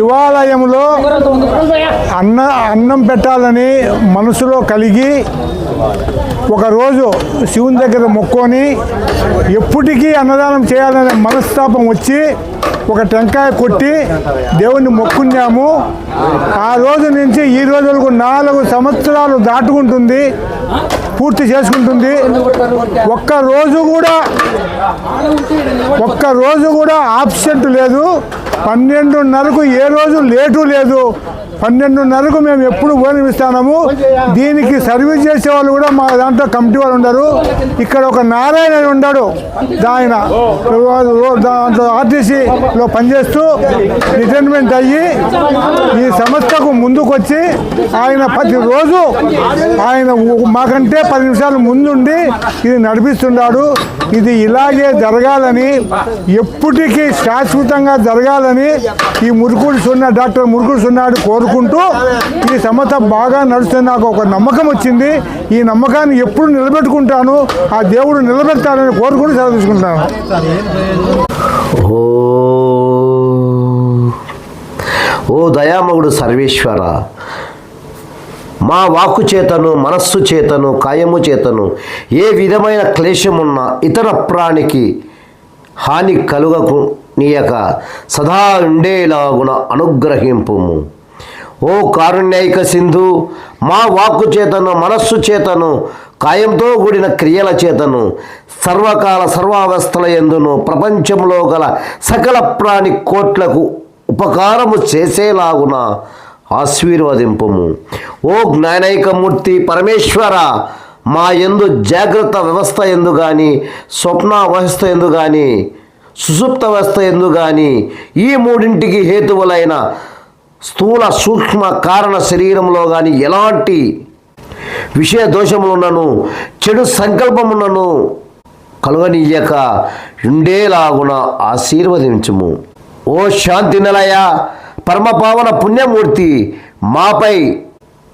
శివాలయంలో అన్న అన్నం పెట్టాలని మనసులో కలిగి ఒకరోజు శివుని దగ్గర మొక్కొని ఎప్పటికీ అన్నదానం చేయాలనే మనస్తాపం వచ్చి ఒక టెంకాయ కొట్టి దేవుణ్ణి మొక్కున్నాము ఆ రోజు నుంచి ఈ రోజులకు నాలుగు సంవత్సరాలు దాటుకుంటుంది పూర్తి చేసుకుంటుంది. ఒక్క రోజు కూడా ఒక్క రోజు కూడా ఆబ్సెంట్ లేదు. పన్నెండున్నరకు ఏ రోజు లేటు లేదు. పన్నెండున్నరకు మేము ఎప్పుడు భోజనమిస్తాము దీనికి సర్వీస్ చేసే వాళ్ళు కూడా మా దాంట్లో కమిటీ వాళ్ళు ఉండరు. ఇక్కడ ఒక నారాయణ అని ఉన్నాడు. ఆయన దాంట్లో ఆర్టీసీలో పనిచేస్తూ రిటైర్మెంట్ అయ్యి ఈ సంస్థకు ముందుకొచ్చి ఆయన ప్రతిరోజు ఆయన మాకంటే పది నిమిషాలు ముందుండి ఇది నడిపిస్తున్నాడు. ఇది ఇలాగే జరగాలని ఎప్పటికీ శాశ్వతంగా జరగాలని ఈ మురుకుడు సున్నా డాక్టర్ మురుకుడు సున్నాడు కోరు కోరుకుంటూ ఈ సంస్థ బాగా నడుస్తుంది. నాకు ఒక నమ్మకం వచ్చింది. ఈ నమ్మకాన్ని ఎప్పుడు నిలబెట్టుకుంటాను ఆ దేవుడు నిలబెడతానని కోరుకుంటూ సెలవు తీసుకుంటాను ఓ ఓ దయామగుడు సర్వేశ్వర. మా వాక్కు చేతను మనస్సు చేతను కాయము చేతను ఏ విధమైన క్లేశమున్నా ఇతర ప్రాణికి హాని కలుగకు నీయక. సదా ఉండేలాగున అనుగ్రహింపుము. ఓ కారుణ్యైక సింధు మా వాక్కు చేతను మనస్సు చేతను కాయంతో కూడిన క్రియల చేతను సర్వకాల సర్వావస్థల ఎందును ప్రపంచంలో గల సకల ప్రాణి కోట్లకు ఉపకారము చేసేలాగున ఆశీర్వదింపము. ఓ జ్ఞానైకమూర్తి పరమేశ్వర మా ఎందు జాగ్రత్త వ్యవస్థ ఎందు కానీ స్వప్న వ్యవస్థ ఎందు కానీ సుసుప్త వ్యవస్థ ఎందు కానీ ఈ మూడింటికి హేతువులైన స్థూల సూక్ష్మ కారణ శరీరంలో కానీ ఎలాంటి విషయ దోషములున్నను చెడు సంకల్పమున్నను కలుగనీయక ఉండేలాగున ఆశీర్వదించము. ఓ శాంతి నిలయ పరమపావన పుణ్యమూర్తి మాపై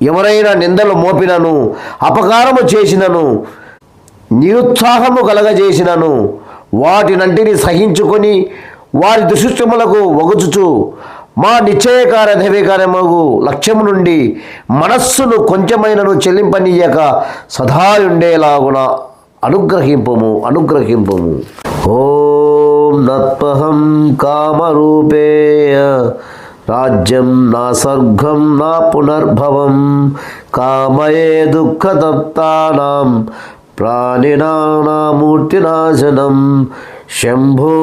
ఎవరైనా నిందలు మోపినను అపకారము చేసినను నిరుత్సాహము కలగజేసినను వాటినంటిని సహించుకొని వారి దుశిష్టములకు వగుచుచు మా నిశ్చయకార దైవికారమగు లక్ష్యము నుండి మనస్సును కొంచెమైనను చెల్లింపనీయక సదాయుండేలాగున అనుగ్రహింపము అనుగ్రహింపము. ఓం నత్పహం కామరూపేయ రాజ్యం నా సర్గం నా పునర్భవం కామయే దుఃఖతప్తానాం ప్రాణినామూర్తినాశనం శంభో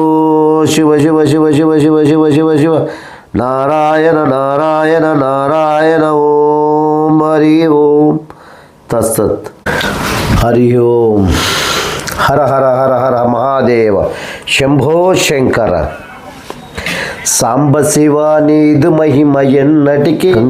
శివ శివ శివ శివ శివ శివ శివ శివ నారాయణ నారాయణ నారాయణ ఓం హరి ఓం తస్సత్ హరి ఓం. హర హర హర హర మహాదేవ. శంభో శంకర. సాంబ శివ నీదు మహిమ ఎన్నటికీ